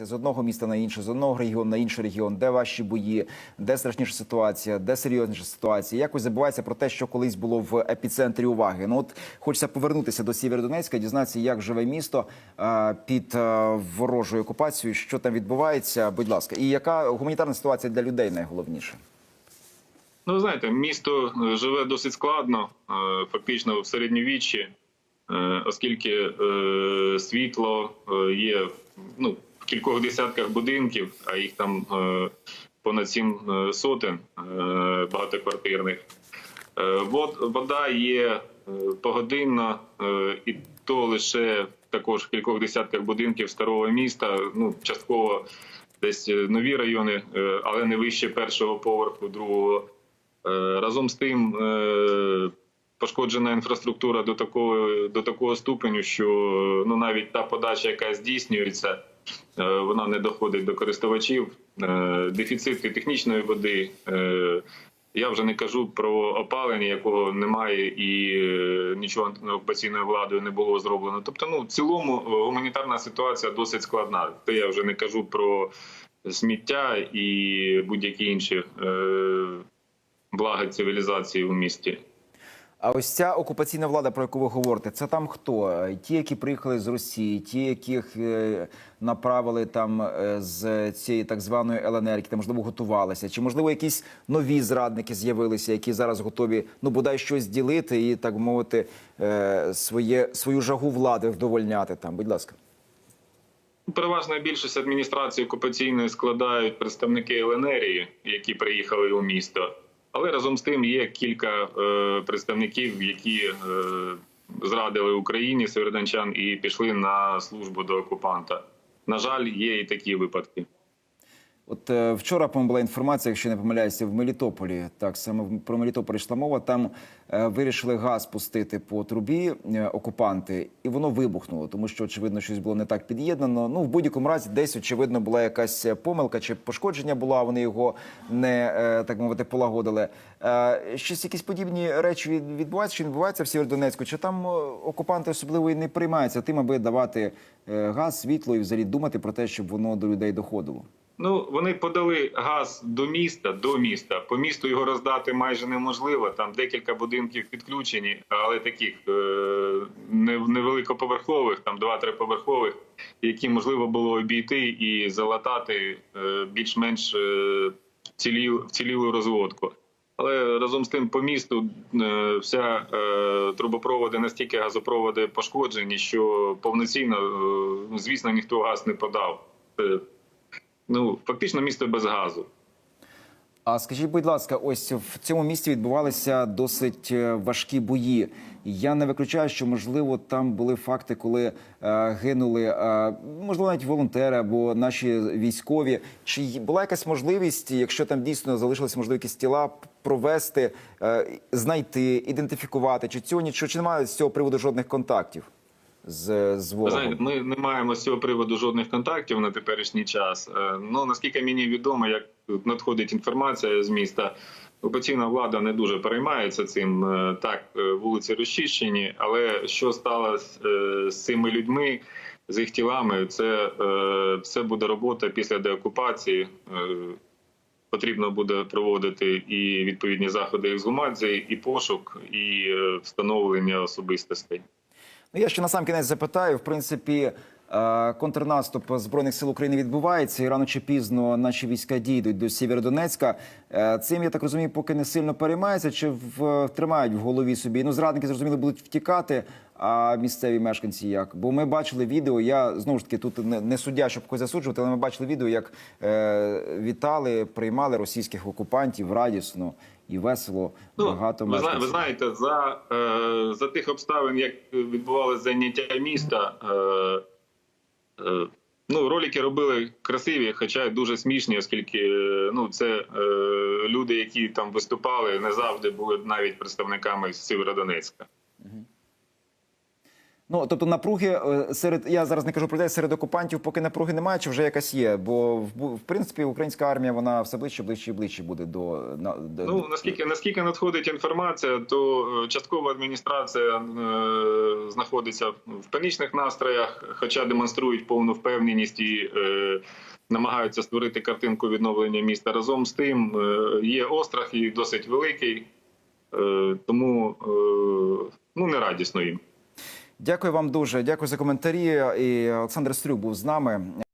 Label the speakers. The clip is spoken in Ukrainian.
Speaker 1: З одного міста на інше, з одного регіону на інший регіон, де важчі бої, де страшніша ситуація, де серйозніша ситуація. Якось забувається про те, що колись було в епіцентрі уваги. Ну от хочеться повернутися до Сєвєродонецька, дізнатися, як живе місто е, під е, ворожою окупацією, що там відбувається. Будь ласка, і яка гуманітарна ситуація для людей найголовніше?
Speaker 2: Ну, знаєте, місто е, живе досить складно, фактично в середньовіччі, оскільки світло є ну, кількох десятках будинків, а їх там е, понад сім е, сотень е, багатоквартирних. Вода є погодинна, і то лише також в кількох десятках будинків старого міста, ну частково десь нові райони, але не вище першого поверху, другого. Разом з тим пошкоджена інфраструктура до такого до такого ступеню, що ну навіть та подача, яка здійснюється, вона не доходить до користувачів. Е, Дефіцит технічної води. е, Я вже не кажу про опалення, якого немає, і е, нічого окупаційною владою не було зроблено. Тобто, ну в цілому е, гуманітарна ситуація досить складна. Це я вже не кажу про сміття і будь-які інші е, блага цивілізації у місті.
Speaker 1: А ось ця окупаційна влада, про яку ви говорите, це там хто? Е, Ті, які приїхали з Росії, ті, яких е, направили там е, з цієї так званої ЛНР, які там можливо готувалися, чи можливо якісь нові зрадники з'явилися, які зараз готові ну бодай щось ділити і так мовити своє свою жагу влади вдовольняти там. Будь ласка.
Speaker 2: Переважна більшість адміністрації окупаційної складають представники ЛНРії, які приїхали у місто. Але разом з тим є кілька е, представників, які е, зрадили Україні северданчан і пішли на службу до окупанта. На жаль, є і такі випадки.
Speaker 1: От е, вчора по була інформація, якщо не помиляюся, в Мелітополі. Так саме про Мелітополь йшла мова. Там е, вирішили газ пустити по трубі е, окупанти, і воно вибухнуло, тому що очевидно щось було не так під'єднано. Ну в будь-якому разі, десь очевидно була якась помилка чи пошкодження була. Вони його не так мовити полагодили. Щось якісь подібні речі від- відбуваються, чи відбуваються в Сєвєродонецьку? Чи там окупанти особливо і не приймаються тим, аби давати газ, світло і взагалі думати про те, щоб воно до людей доходило?
Speaker 2: Ну вони подали газ до міста, до міста. По місту його роздати майже неможливо. Там декілька будинків підключені, але таких е, не- невеликоповерхових, там два-три поверхових, які можливо було обійти і залатати е, більш-менш е, вцілілу розводку. Але разом з тим по місту е, вся е, трубопроводи настільки газопроводи пошкоджені, що повноцінно, е, звісно, ніхто газ не подав. Ну фактично місто без газу.
Speaker 1: А скажіть, будь ласка, ось в цьому місті відбувалися досить е, важкі бої. Я не виключаю, що можливо там були факти, коли е, гинули е, можливо навіть волонтери або наші військові. Чи була якась можливість, якщо там дійсно залишилися можливо якісь тіла, провести, е, знайти, ідентифікувати? Чи цього нічого чи немає з цього приводу жодних контактів з, з ворогом?
Speaker 2: знаєте, ми не маємо з цього приводу жодних контактів на теперішній час. Е, Ну наскільки мені відомо, як надходить інформація з міста. Окупаційна влада не дуже переймається цим. Е, Так, е, вулиці розчищені, але що сталося з цими людьми, з їх тілами, це все буде робота після деокупації. Потрібно буде проводити і відповідні заходи ексгумації, і пошук, і встановлення особистостей.
Speaker 1: Ну, я ще на сам кінець запитаю. В принципі, е, контрнаступ збройних сил України відбувається, і рано чи пізно наші війська дійдуть до Сєвєродонецька. Е, Цим я так розумію, поки не сильно переймається, чи в, тримають в голові собі. Ну, зрадники зрозуміло будуть втікати. А місцеві мешканці як? Бо ми бачили відео. Я знову ж таки тут не, не суддя, щоб когось засуджувати, але ми бачили відео, як е, вітали, приймали російських окупантів радісно і весело. багато
Speaker 2: Ну, ви, зна- ви знаєте, за, е, за тих обставин, як відбувалося заняття міста, е, е, ну, ролики робили красиві, хоча й дуже смішні, оскільки е, ну, це е, люди, які там виступали, не завжди були навіть представниками Сєвєродонецька.
Speaker 1: Ну тобто напруги е, серед я зараз не кажу про те, серед окупантів, поки напруги немає, чи вже якась є. Бо в, в принципі українська армія вона все ближче, ближче і ближче буде до до,
Speaker 2: Ну наскільки наскільки надходить інформація, то е, часткова адміністрація е, знаходиться в панічних настроях, хоча демонструють повну впевненість і е, намагаються створити картинку відновлення міста. Разом з тим е, є острах і досить великий, е, тому е, ну не радісно їм.
Speaker 1: Дякую вам дуже. Дякую за коментарі. І Олександр Стрюк був з нами.